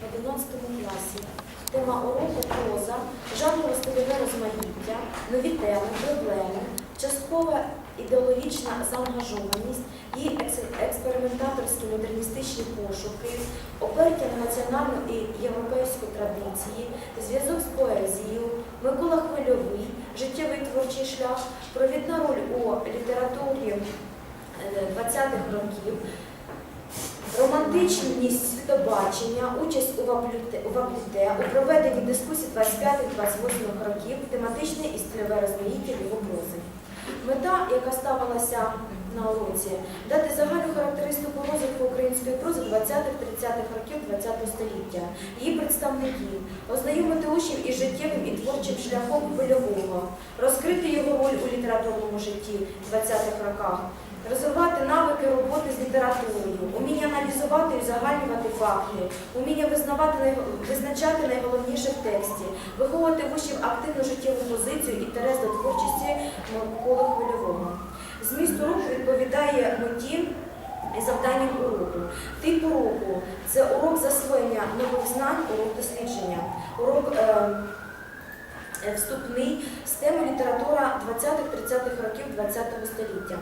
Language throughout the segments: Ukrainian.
в 11 класі. Тема уроку проза, жанрове стильове розмаїття, нові теми, проблеми, часткова ідеологічна заангажованість і експериментаторські модерністичні пошуки, опертя на національну і європейську традиції, зв'язок з поезією, Микола Хвильовий, життєвий творчий шлях, провідна роль у літературі е, 20-х років, романтичність світобачення, участь у ваблюте, у проведенні дискусій 25-28 років, тематичне і стильове розмаїття його прози. Мета, яка ставилася на уроці, дати загальну характеристику розвитку української прози 20-30-х років ХХ століття, її представників, ознайомити учнів із життєвим і творчим шляхом Хвильового, розкрити його роль у літературному житті 20-х роках, розвивати навики роботи з літературою, уміння аналізувати і узагальнювати факти, уміння визнавати визначати найголовніше в тексті, виховувати в учнів активну життєву позицію і інтерес до творчості Миколи Хвильового. Зміст уроку відповідає меті і завданням уроку. Тип уроку це урок засвоєння нових знань, урок дослідження, урок е, вступний з теми література 20-30-х років ХХ століття.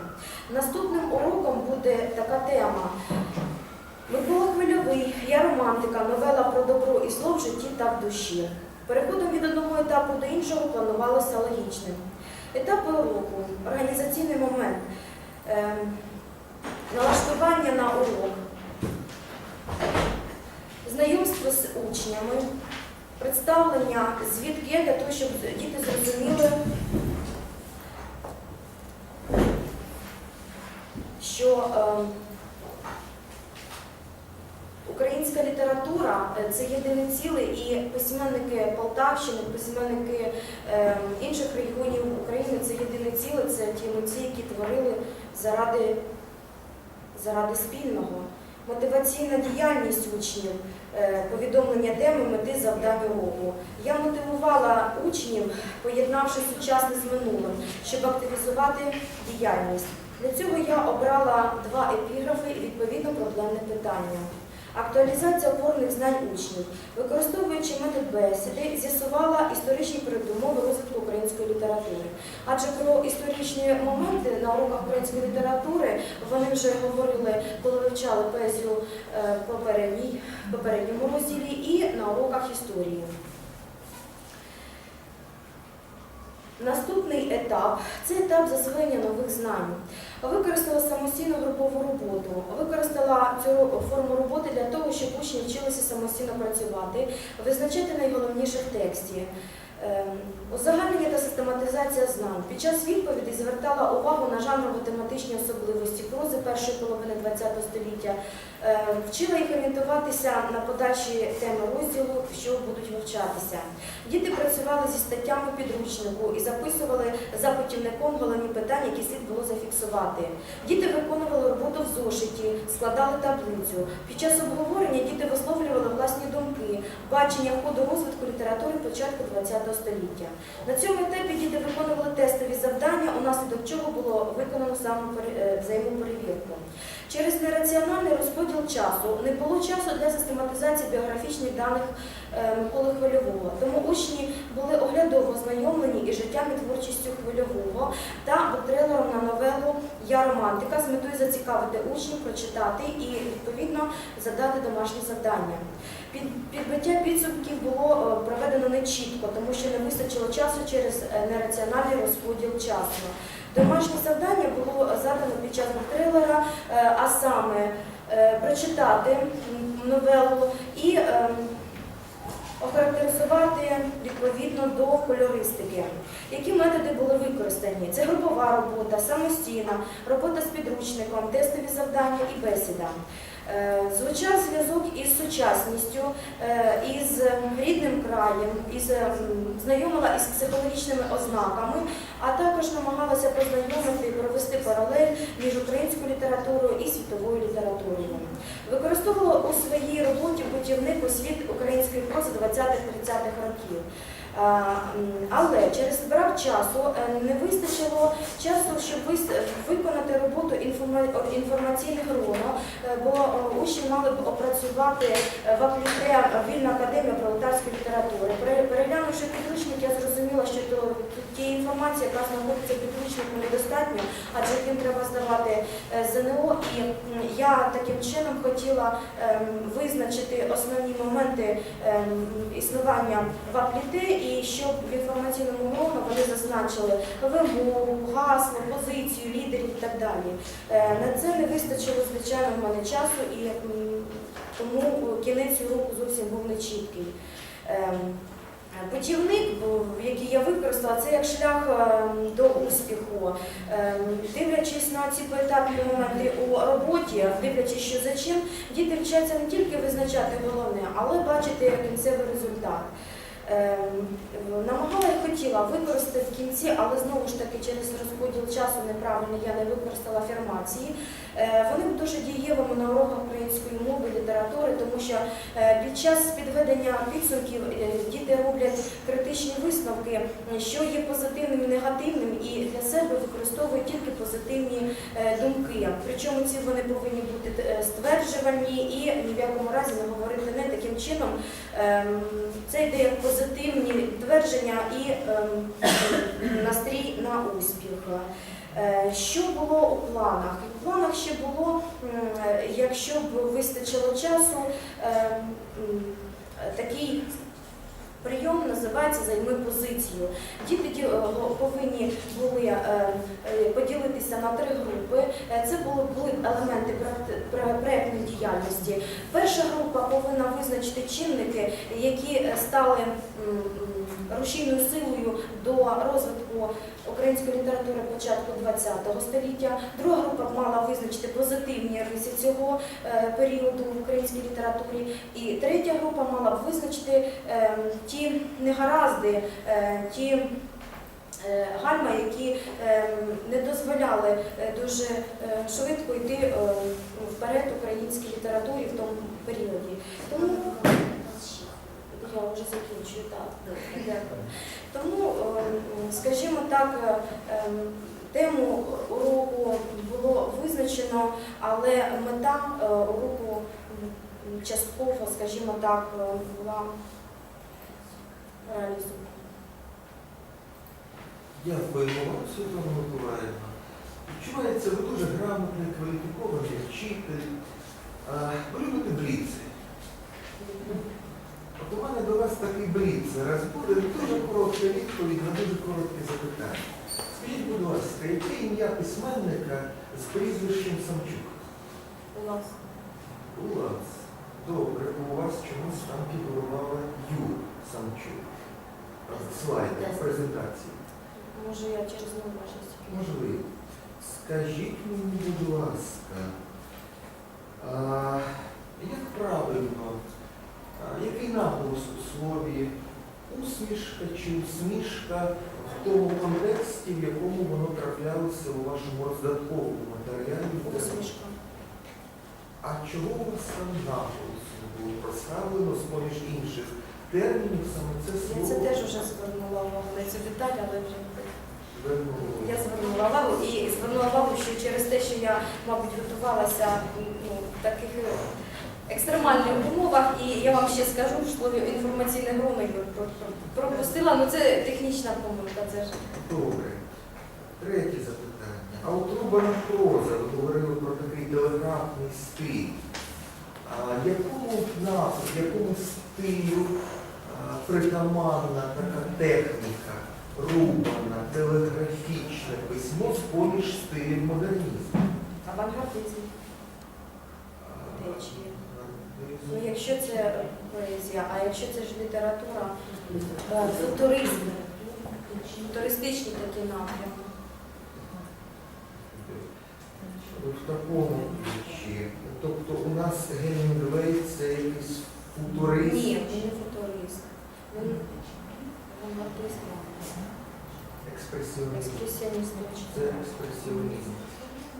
Наступним уроком буде така тема. Микола Хвильовий, я романтика, новела про добро і зло в житті та в душі. Переходом від одного етапу до іншого планувалося логічним. Етапи уроку, організаційний момент, ем, налаштування на урок, знайомство з учнями, представлення звідки для того, щоб діти зрозуміли, що ем, Українська література е, це єдине ціле, і письменники Полтавщини, письменники е, інших регіонів України це єдине ціле, це ті митці, які творили заради, заради спільного. Мотиваційна діяльність учнів, е, повідомлення теми, мети завдань уроку. Я мотивувала учнів, поєднавши сучасне з минулим, щоб активізувати діяльність. Для цього я обрала два епіграфи і відповідно проблемне питання. Актуалізація опорних знань учнів, використовуючи метод бесіди, з'ясувала історичні передумови розвитку української літератури. Адже про історичні моменти на уроках української літератури вони вже говорили, коли вивчали поезію е, попередньому розділі і на уроках історії. Наступний етап це етап засвоєння нових знань. Використала самостійну групову роботу, використала цю форму роботи для того, щоб учні вчилися самостійно працювати, визначати найголовніше в тексті. Ем, Узагальнення та систематизація знань. Під час відповіді звертала увагу на жанрово-тематичні особливості прози першої половини ХХ століття, Е, вчила їх орієнтуватися на подальші теми розділу, що будуть вивчатися. Діти працювали зі статтями підручнику і записували за путівником головні питання, які слід було зафіксувати. Діти виконували роботу в зошиті, складали таблицю. Під час обговорення діти висловлювали власні думки, бачення ходу розвитку літератури початку ХХ. На цьому етапі діти виконували тестові завдання, унаслідок чого було виконано самопере- е, взаємоперевірку. Через нераціональний розподіл часу не було часу для систематизації біографічних даних е, Миколи Хвильового. Тому учні були оглядово ознайомлені із життям і творчістю Хвильового та буктрейлером на новелу Я романтика з метою зацікавити учнів, прочитати і відповідно задати домашні завдання. Під, підбиття підсумків було е, проведено нечітко, тому що не вистачило часу через е, нераціональний розподіл часу. Домашнє завдання було задано під час буктрейлера, е, а саме прочитати новелу і е, охарактеризувати відповідно до кольористики. Які методи були використані? Це групова робота, самостійна, робота з підручником, тестові завдання і бесіда. Е, Звучав зв'язок із сучасністю, е, із рідним краєм, із знайомила із психологічними ознаками, а також намагалася познайомити і провести паралель між українською літературою і світовою літературою. Використовувала у своїй роботі путівник у світ української прози 20-30-х років. Але через брак часу е, не вистачило часу, щоб виконати роботу інформа- інформаційних РОНО, е, бо е, учні мали б опрацювати в апліте Вільна академія пролетарської літератури. Переглянувши підручник, я зрозуміла, що то тієї інформації, яка знаходиться в недостатньо, адже їм треба здавати е, ЗНО. І я таким чином хотіла ем, визначити основні моменти ем, існування в апліте і щоб в інформаційному ГРОНу вони зазначили вимогу, гасло, позицію, лідерів і так далі. Е, На це не вистачило, звичайно, в мене часу, і тому кінець уроку зовсім був нечіткий. Путівник, який я використала, це як шлях ем, до успіху. Ем, Дивлячись на ці поетапні моменти у роботі, дивлячись, що за чим, діти вчаться не тільки визначати головне, але бачити кінцевий результат. Ем, Намагала і хотіла використати в кінці, але знову ж таки через розподіл часу неправильно я не використала афірмації. Е, Вони дуже дієвими на уроках української мови, літератури, тому що е, під час підведення підсумків е, діти роблять критичні висновки, що є позитивним і негативним, і для себе використовують тільки позитивні думки. Причому ці вони повинні бути стверджувані і ні в якому разі не говорити не таким чином. Ем, Це йде як позитивні твердження і ем, настрій на успіх. Е, Що було у планах? У планах ще було, е, якщо б вистачило часу, ем, такий прийом називається Займи позицію. Діти е, повинні були е, е, поділитися на три групи. Е, Це були, елементи пре- діяльності. Перша група повинна визначити чинники, які е, стали рушійною силою до розвитку української літератури початку ХХ століття. Друга група мала визначити позитивні риси цього е, періоду в українській літературі. І третя група мала б визначити е, ті негаразди, е, ті гальма, які не дозволяли дуже швидко йти вперед українській літературі в тому періоді. Тому я вже закінчую, так. Дякую. Тому, е, скажімо так, е, е, тему уроку було визначено, але мета е, уроку частково, скажімо так, е, була реалізована. Дякуємо вам, Світлана Миколаївна. Відчувається, ви дуже грамотний, кваліфікований вчитель. Ви любите бліци. У мене до вас такий бліц. Зараз буде дуже коротка відповідь на дуже коротке запитання. Скажіть, будь ласка, яке ім'я письменника з прізвищем Самчук? У нас У вас. Добре, у вас чомусь там фігурувала Ю Самчук. Слайд презентації. може я через неуважність. Можливо. Скажіть мені, будь ласка, а, як правильно, який наголос у слові усмішка чи усмішка в тому контексті, в якому воно траплялося у вашому роздатковому матеріалі? Усмішка. А чого у вас там наголос було проставлено з-поміж інших термінів саме це слово? Я це теж вже звернула увагу на цю деталь, але вже я звернула увагу і звернула увагу, що через те, що я, мабуть, готувалася ну, таких екстремальних умовах, і я вам ще скажу, в слові інформаційне про- про- пропустила, ну це технічна помилка, це ж. Добре. Третє запитання. А от Рубана проза, ви говорили про такий телеграфний стиль. А якому напрямку, якому стилю притаманна така техніка Рубана, телеграфічне письмо з-поміж стилів модернізму? Авангардизм. Течія. Ну, якщо це поезія, а якщо це ж література, е, футуризм, футуристичні такі напрямки. В такому ключі. Тобто у нас Гемінгвей це якийсь футурист. Ні, він не футурист. Він авангардист, Експресіоніст. експресіоніст. Це експресіонізм.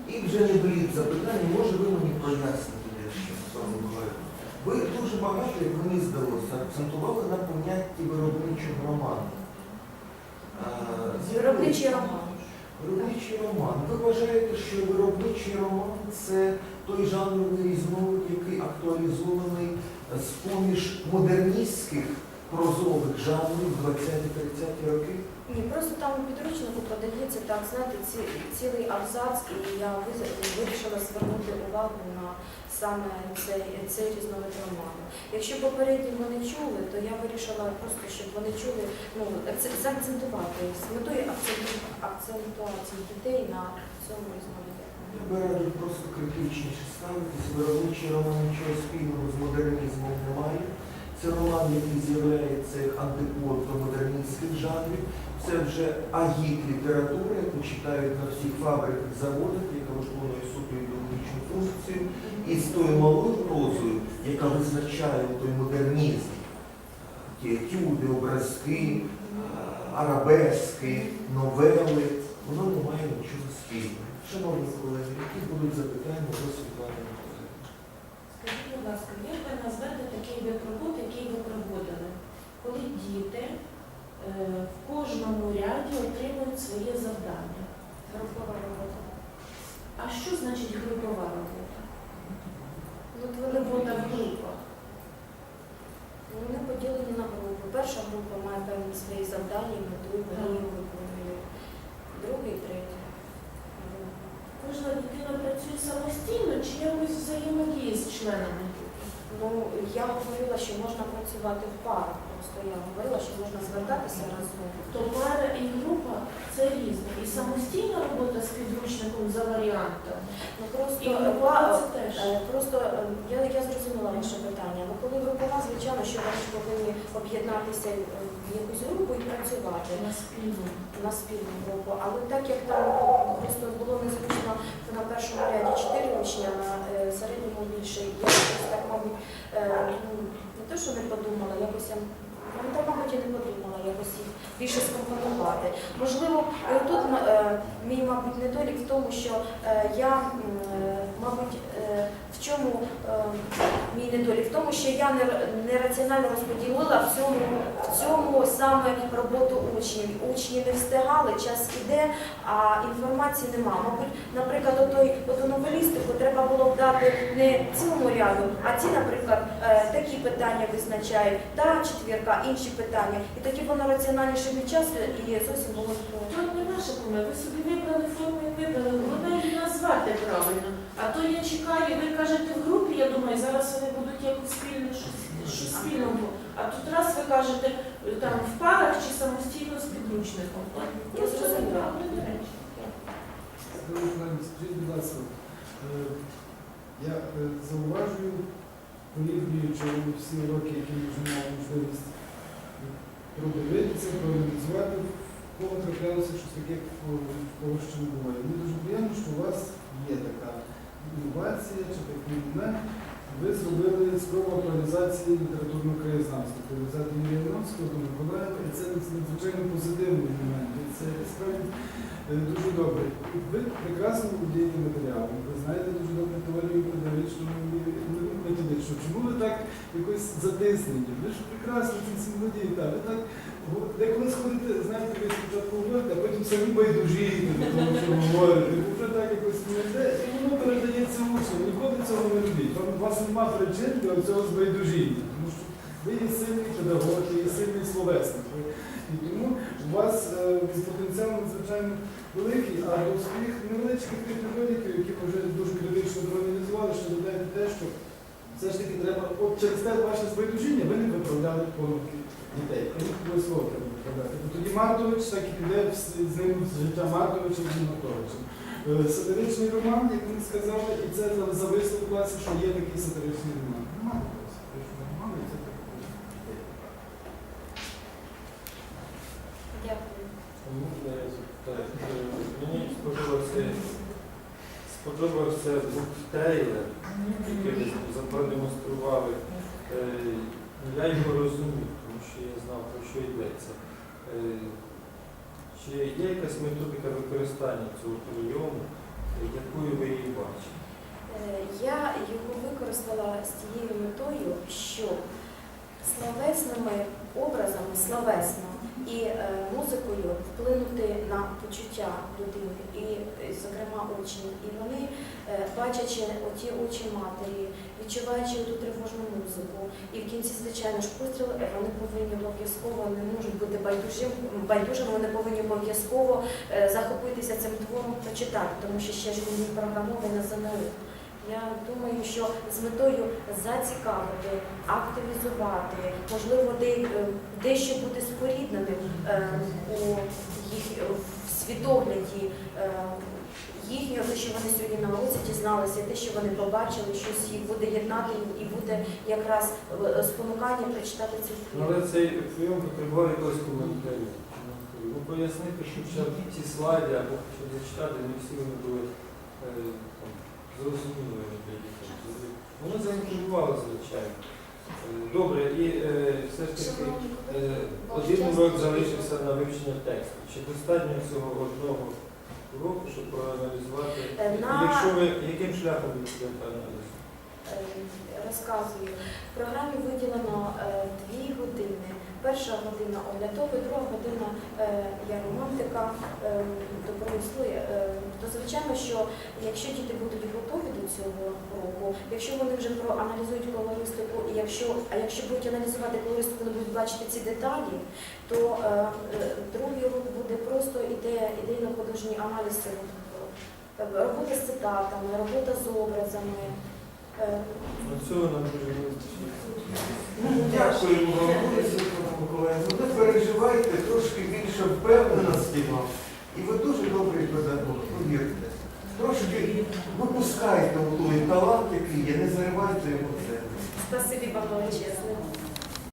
І вже не боліть запитання, може ви мені проясните дещо, Світлана Миколаївна? Багато, як мені здалося, акцентували на понятті виробничого роману. Е, Виробничий роман. Виробничий роман. Ви вважаєте, що виробничий роман це той жанровий різновид, який актуалізований з-поміж модерністських прозових жанрів 20-30 роки? Ні, просто там у підручнику подається так, знаєте, ці, цілий абзац, і я вирішила звернути увагу на саме цей, цей різновид роману. Якщо попередні ми не чули, то я вирішила просто, щоб вони чули, ну, акце- заакцентувати з метою акценту- акцентуації дітей на цьому різновиді. Я би радив просто критичніше ставитись. Виробничий роман нічого спільного з. Це роман, який з'являється антипод до модерністських жанрів. Це вже агіт література, яку читають на всіх фабриках, заводах, яка виконує суто ідеологічну функцію. І з тою малою прозою, яка визначає той модернізм, ті етюди, образки, арабески, новели, воно не має нічого спільного. Шановні колеги, які будуть запитання до Світлани Скажіть, будь ласка, як ви назвете такий вид роботи, який ви проводили, коли діти е, в кожному ряді отримують своє завдання? Групова робота. А що значить групова робота? Робота в групах. Вони поділені на групи. Перша група має певні свої завдання мету, вони їх виконують. Друга і третя. Кожна дитина працює самостійно чи якось взаємодіє з членами? Ну, я говорила, що можна працювати в парах. Просто я говорила, що можна звертатися разом. То пара і група це різне. І самостійна робота з підручником за варіантом. Ну просто І е, групова па- це теж. е, просто е, я, я зрозуміла ваше питання. Ну коли групова, звичайно, що вони повинні об'єднатися е, в якусь групу і працювати. На спільну. на спільну групу. Але так як там просто було незручно на першому ряді чотири учні, а на е, середньому більше, я якось так, мабуть, е, ну, не те, що не подумала, якось я ну, та, мабуть, не подумала якось їх більше скомпонувати. Можливо, тут е, мій, мабуть, недолік в тому, що е, я, е, мабуть, е, в чому е, мій недолік? В тому, що я не, не раціонально розподілила в цьому, в цьому саме роботу учнів. Учні не встигали, час іде, а інформації нема. Мабуть, наприклад, оту новелістику треба було б дати не цілому ряду, а ці, наприклад, е, такі питання визначають, та четвірка, інші питання. І тоді воно раціональніше від часу і зовсім було б. То не наша помилка. Ви собі вибрали форму і вибрали. Головне її назвати правильно. А то я чекаю, ви кажете в групі, я думаю, зараз вони будуть якось спільно щось, щось спільно. А тут раз ви кажете е, там в парах чи самостійно з підручником. Я Просто зрозуміла. неправильні речі. Скажіть, будь ласка, е, я е, зауважую, порівнюючи всі уроки, які вже мали можливість продивитися, проаналізувати, в кого траплялося щось таке, в кого ще не буває. Мені дуже приємно, що у вас є така інновація чи такий. Ви зробили спробу актуалізації літературного краєзнавства, актуалізації Юрія Яновського до Миколаєва, і це надзвичайно позитивний момент. І це справді е, дуже добре. Ви прекрасно володієте матеріалом, ви знаєте дуже добре теорію педагогічну і методичну. Чому ви так якось затиснені? Ви ж прекрасно цим володієте. Ви так деколи сходите, знаєте, ви спочатку говорите, а потім самі байдужієте до того, що говорите. Ви вже так якось не йде, і воно передається учням. Ніколи цього не робіть. Вам- У вас немає причин для цього збайдужіння. Тому що ви є сильний педагог, ви є сильний словесник. І тому у вас е, потенціал надзвичайно великий, а до своїх невеличких тих які вже дуже критично проаналізували, що додаєте те, що все ж таки треба, от через те ваше збайдужіння ви не виправляли помилки дітей. Їх обов'язково треба виправляти. Тоді Мартович так і піде з- ним з життя Мартовича з Мартовичем. Е, Сатиричний роман, як ми сказали, і це за- зависло в класі, що є такий сатиричний роман. Немає такого сатиричного роману, і це так. Е, Мені сподобався, сподобався буктейлер, який ви продемонстрували. Е, Я його розумів, тому що я знав, про що йдеться. Чи є якась методика використання цього прийому, якою ви її бачите? Е, Я його використала з тією метою, що словесними образами, словесно і е, музикою вплинути на почуття людини, і, зокрема, учнів. І вони, е, бачачи оті очі матері, відчуваючи ту тривожну музику, і в кінці, звичайно ж, постріл, вони повинні обов'язково не можуть бути байдужим, байдужими, вони повинні обов'язково е, захопитися цим твором, прочитати, тому що ще ж він програмований на ЗНО. Я думаю, що з метою зацікавити, активізувати, можливо, е, дещо бути спорідненим е, у їх світогляді е, їхнього, те, що вони сьогодні на уроці дізналися, те, що вони побачили, щось їх буде єднати і буде якраз спонукання прочитати Ну, твір. Але цей прийом потребує якогось коментарю. Ну, пояснити, що ці слайди або зачитати, не всі вони були дітей. Воно заінтригувало, звичайно. Е, Добре, і все ж таки один урок залишився на вивчення тексту. Чи достатньо цього одного уроку, щоб проаналізувати? Е, на- Якщо ви яким шляхом ви підете аналіз? Е, Розказую. В програмі виділено дві години. Перша година оглядова, друга година е, я романтика е. Е, То звичайно, що якщо діти будуть готові до цього року, якщо вони вже проаналізують колористику, і якщо, а якщо будуть аналізувати колористику, вони будуть бачити ці деталі, то другий урок буде просто іде ідейно-художній аналіз цього. Робота з цитатами, робота з образами. Цього нам дуже. Дякуємо вам, Борисі Миколаївну. Не переживайте, трошки більше впевненості вам. І ви дуже добрий педагог, повірте. Трошки випускайте той талант, який є, не заривайте його в землю. Спасибі вам величезне.